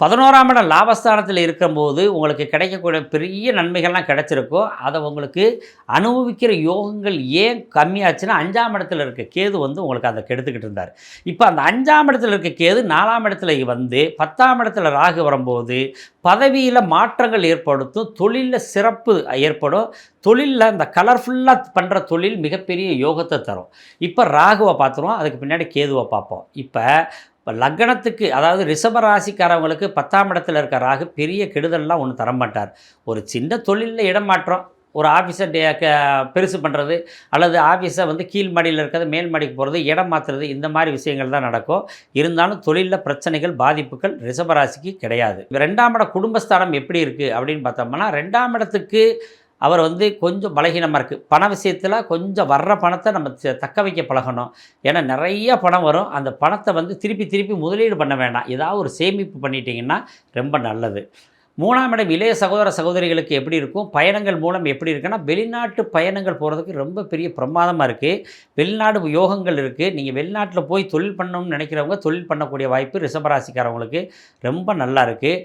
பதினோராம் இடம் லாபஸ்தானத்தில் இருக்கும்போது உங்களுக்கு கிடைக்கக்கூடிய பெரிய நன்மைகள்லாம் கிடைச்சிருக்கோ அதை உங்களுக்கு அனுபவிக்கிற யோகங்கள் ஏன் கம்மியாச்சுன்னா அஞ்சாம் இடத்துல இருக்க கேது வந்து உங்களுக்கு அதை கெடுத்துக்கிட்டு இருந்தார். இப்போ அந்த அஞ்சாம் இடத்துல இருக்க கேது நாலாம் இடத்துல வந்து பத்தாம் இடத்துல ராகு வரும்போது பதவியில் மாற்றங்கள் ஏற்படுத்தும் தொழிலில் சிறப்பு ஏற்படும். தொழிலில் இந்த கலர்ஃபுல்லாக பண்ணுற தொழில் மிகப்பெரிய யோகத்தை தரும். இப்போ ராகுவை பார்த்துருவோம் அதுக்கு பின்னாடி கேதுவை பார்ப்போம். இப்போ இப்போ லக்னத்துக்கு அதாவது ரிஷப ராசிக்காரவங்களுக்கு பத்தாம் இடத்துல இருக்க ராகு பெரிய கெடுதல்லாம் ஒன்றும் தரமாட்டார் ஒரு சின்ன தொழிலில் இடமாற்றம் ஒரு ஆஃபீஸை டே க பெருசு பண்ணுறது அல்லது ஆஃபீஸை வந்து கீழ் மாடியில் இருக்கிறது மேல் மாடிக்கு போகிறது இடம் மாற்றுறது இந்த மாதிரி விஷயங்கள் தான் நடக்கும். இருந்தாலும் தொழிலில் பிரச்சனைகள் பாதிப்புகள் ரிஷபராசிக்கு கிடையாது. ரெண்டாம் இட குடும்பஸ்தானம் எப்படி இருக்குது அப்படின்னு பார்த்தோம்னா ரெண்டாம் இடத்துக்கு அவர் வந்து கொஞ்சம் பலகீனமாக இருக்குது பண விஷயத்தில் கொஞ்சம் வர்ற பணத்தை நம்ம த- தக்க வைக்க பழகணும். ஏன்னா நிறைய பணம் வரும். அந்த பணத்தை வந்து திருப்பி திருப்பி முதலீடு பண்ண வேண்டாம் ஏதாவது ஒரு சேமிப்பு பண்ணிட்டீங்கன்னா ரொம்ப நல்லது. மூணாம் இடம் இளைய சகோதர சகோதரிகளுக்கு எப்படி இருக்கும்? பயணங்கள் மூலம் எப்படி இருக்குன்னா வெளிநாட்டு பயணங்கள் போகிறதுக்கு ரொம்ப பெரிய பிரமாதமாக இருக்குது வெளிநாடு யோகங்கள் இருக்குது நீங்கள் வெளிநாட்டில் போய் தொழில் பண்ணணும்னு நினைக்கிறவங்க தொழில் பண்ணக்கூடிய வாய்ப்பு ரிஷபராசிக்காரவங்களுக்கு ரொம்ப நல்லா இருக்குது